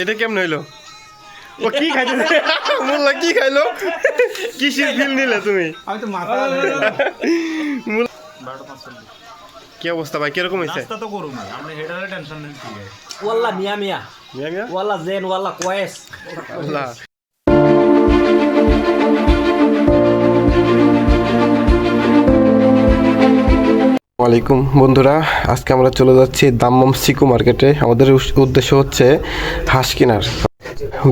এটা কেমন হইল? ও কি খাইতেছে মোল্লা কি খাইলো? কিসের ফিল নিলে তুমি? আমি তো মাথা কি অবস্থা ভাই? কীরকম হয়েছে রাস্তা ওয়াল্লা মিয়া মিয়া। মিয়া মিয়া? ওয়াল্লা জেন ওয়াল্লা কোয়েস। ওয়াল্লা ওয়ালাইকুম বন্ধুরা, আজকে আমরা চলে যাচ্ছি দাম্মাম সিকু মার্কেটে। আমাদের উদ্দেশ্য হচ্ছে হাঁস কেনার।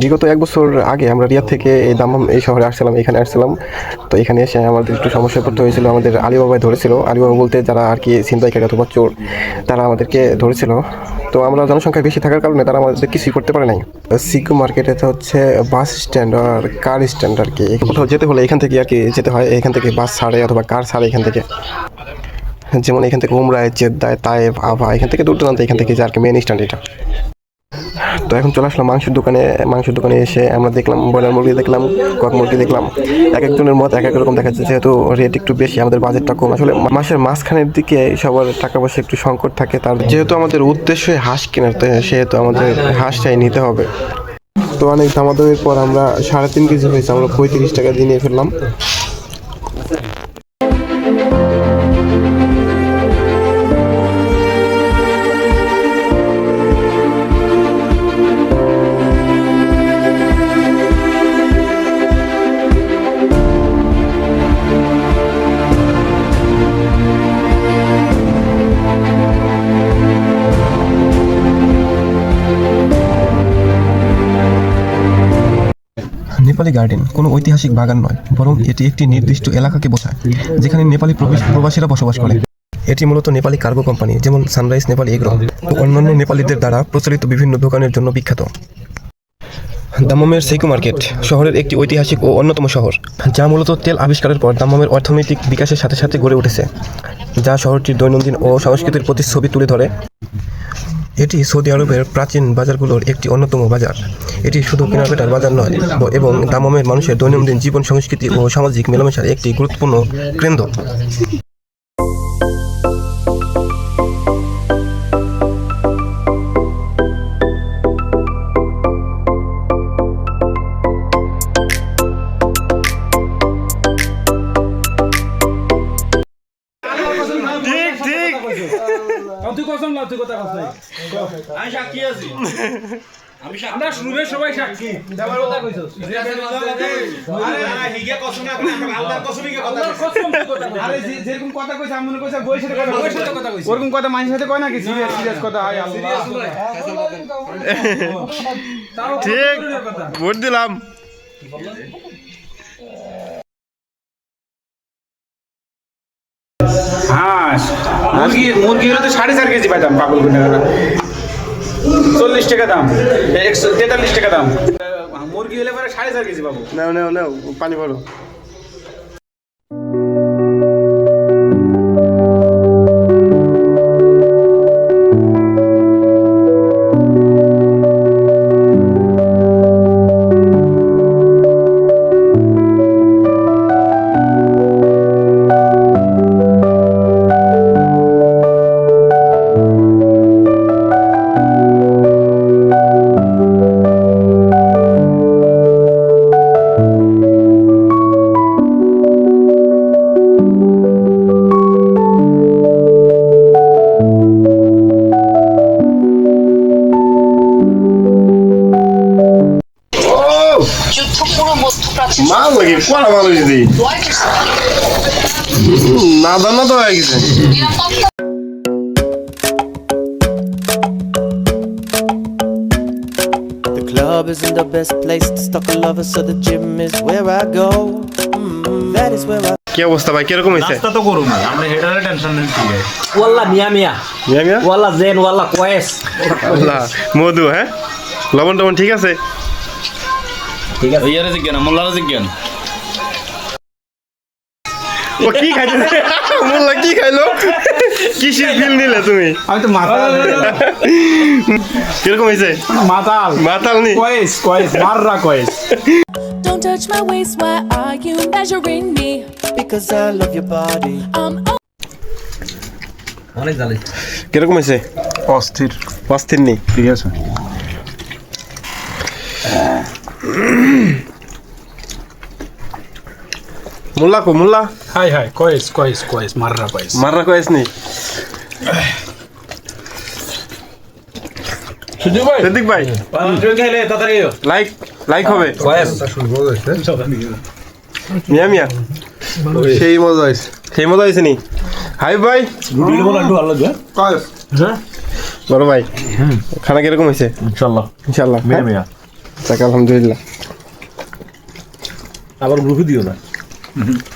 বিগত এক বছর আগে আমরা রিয়াদ থেকে এই দাম্মাম এই শহরে আসছিলাম, এখানে আসছিলাম। তো এখানে এসে আমাদের একটু সমস্যা পড়তে হয়েছিল, আমাদের আলিবাবাই ধরেছিল। আলিবাবা বলতে যারা আর কি ছিনতাইকারী অথবা চোর, তারা আমাদেরকে ধরেছিল। তো আমরা জনসংখ্যা বেশি থাকার কারণে তারা আমাদের কিছুই করতে পারে নাই। সিকু মার্কেটে তো হচ্ছে বাস স্ট্যান্ড আর কার স্ট্যান্ড আর কি। কোথাও যেতে হলে এখান থেকে আর কি যেতে হয়, এখান থেকে বাস ছাড়ে অথবা কার ছাড়ে এখান থেকে। যেমন এখান থেকে উমরায় জেদ্দায় তায়েব, আভা, এখান থেকে দূর দূরান্ত, এখান থেকে যে আর কি মেন স্ট্যান্ড এটা। তো এখন চলে আসলাম মাংসের দোকানে মাংসের দোকানে এসে আমরা দেখলাম, ব্রয়লার মুরগি দেখলাম কক মুরগি দেখলাম। এক একজনের মত এক এক রকম দেখা যাচ্ছে যেহেতু রেট একটু বেশি, আমাদের বাজেটটা কম। আসলে মাসের মাঝখানের দিকে সবার টাকা পয়সা একটু সংকট থাকে, তার যেহেতু আমাদের উদ্দেশ্য হাঁস কেনার, তো সেহেতু আমাদের হাঁসটাই নিতে হবে। তো অনেক দামাদামির পর আমরা সাড়ে তিন কেজি হয়েছে, আমরা পঁয়ত্রিশ টাকা দিয়ে নিয়ে ফেললাম। নেপালি গার্ডেন কোনো ঐতিহাসিক বাগান নয়, বরং এটি একটি নির্দিষ্ট এলাকাকে বোঝায়, যেখানে নেপালি প্রবাসীরা বসবাস করে। এটি মূলত নেপালি কার্গো কোম্পানি, যেমন সানরাইজ নেপালি এগ্রো ও অন্যান্য নেপালিদের দ্বারা প্রচলিত বিভিন্ন দোকানের জন্য বিখ্যাত। দাম্মামের সেকু মার্কেট শহরের একটি ঐতিহাসিক ও অন্যতম শহর, যা মূলত তেল আবিষ্কারের পর দাম্মামের অর্থনৈতিক বিকাশের সাথে সাথে গড়ে উঠেছে, যা শহরটির দৈনন্দিন ও সংস্কৃতির প্রতিচ্ছবি তুলে ধরে। এটি সৌদি আরবের প্রাচীন বাজারগুলোর একটি অন্যতম বাজার। এটি শুধু কেনাকাটার বাজার নয়, এবং দামমের মানুষের দৈনন্দিন জীবন সংস্কৃতি ও সামাজিক মেলামেশার একটি গুরুত্বপূর্ণ কেন্দ্র। ঠিক ঠিক। তুই কসম না তুই কথা কস আমি সাক্ষী আছি। আমরা সবাই সাক্ষী। দেবার কথা কইছস? আরে যেরকম কথা কইছে আমি মনে কইছে বই সাথে কথা কইছে। ওরকম কথা মানুষের সাথে কয় নাকি? সিরিয়াস সিরিয়াস কথা হয় আল্লাহ। ঠিক। ভোট দিলাম। মুরগি মুরগি হলে তো সাড়ে চার কেজি পাইতাম পাগল করে চল্লিশ টাকা দাম। একশো তেতাল্লিশ টাকা দাম। মুরগি হলে পরে সাড়ে চার কেজি পাবো। নাও নাও, পানি ভরো। মাল লাগে কড়া মানুষ দি নাদা নাদা হয়ে গেছে। Club isn't the best place to stock a lover, so the gym is where I go. Mm, that is where I. কি অবস্থা ভাই? কীরকম হয়েছে রাস্তা তো গরম আমরা হেডারে টেনশন নিতে ওয়াল্লা মিয়া মিয়া। মিয়া মিয়া? ওয়াল্লা জেন ওয়াল্লা কোয়েস। ওয়াল্লা মধু হ্যাঁ? লবণ টবণ ঠিক আছে? ইয়ারে জিজ্ঞান মোল্লারে জিজ্ঞান। ও কি খাইছে? মোল্লা কি খাইলো? কিসের ফিল নিলে তুমি? আমি তো মাতাল। কীরকম হয়েছে মাতাল। মাতাল নি? কয়েস কয়েস মাররা কয়েস। Don't touch my waist, why are you measuring me? Because I love your body. Oh, অনেক জ্বালাই কীরকম হয়েছে অস্থির। অস্থির নেই ঠিক আছে। মোল্লা কো মোল্লা হাই হাই কয়েস কয়েস কয়েস মাররা কয়েস মাররা কয়েস নি সুযোগ ভাই সিদ্দিক ভাই খাইলে তাড়াতাড়ি লাইক লাইক হবে কয়েস মিয়া মিয়া সেই মজা হয়েছে সেই মতো হয়েছে নি হাই ভাই বড় ভাই খানা কীরকম হয়েছে ইনশাআল্লাহ ইনশাল্লাহ মিয়া মিয়া আলহামদুলিল্লাহ আবার গ্রুপে দিও না Mm-hmm.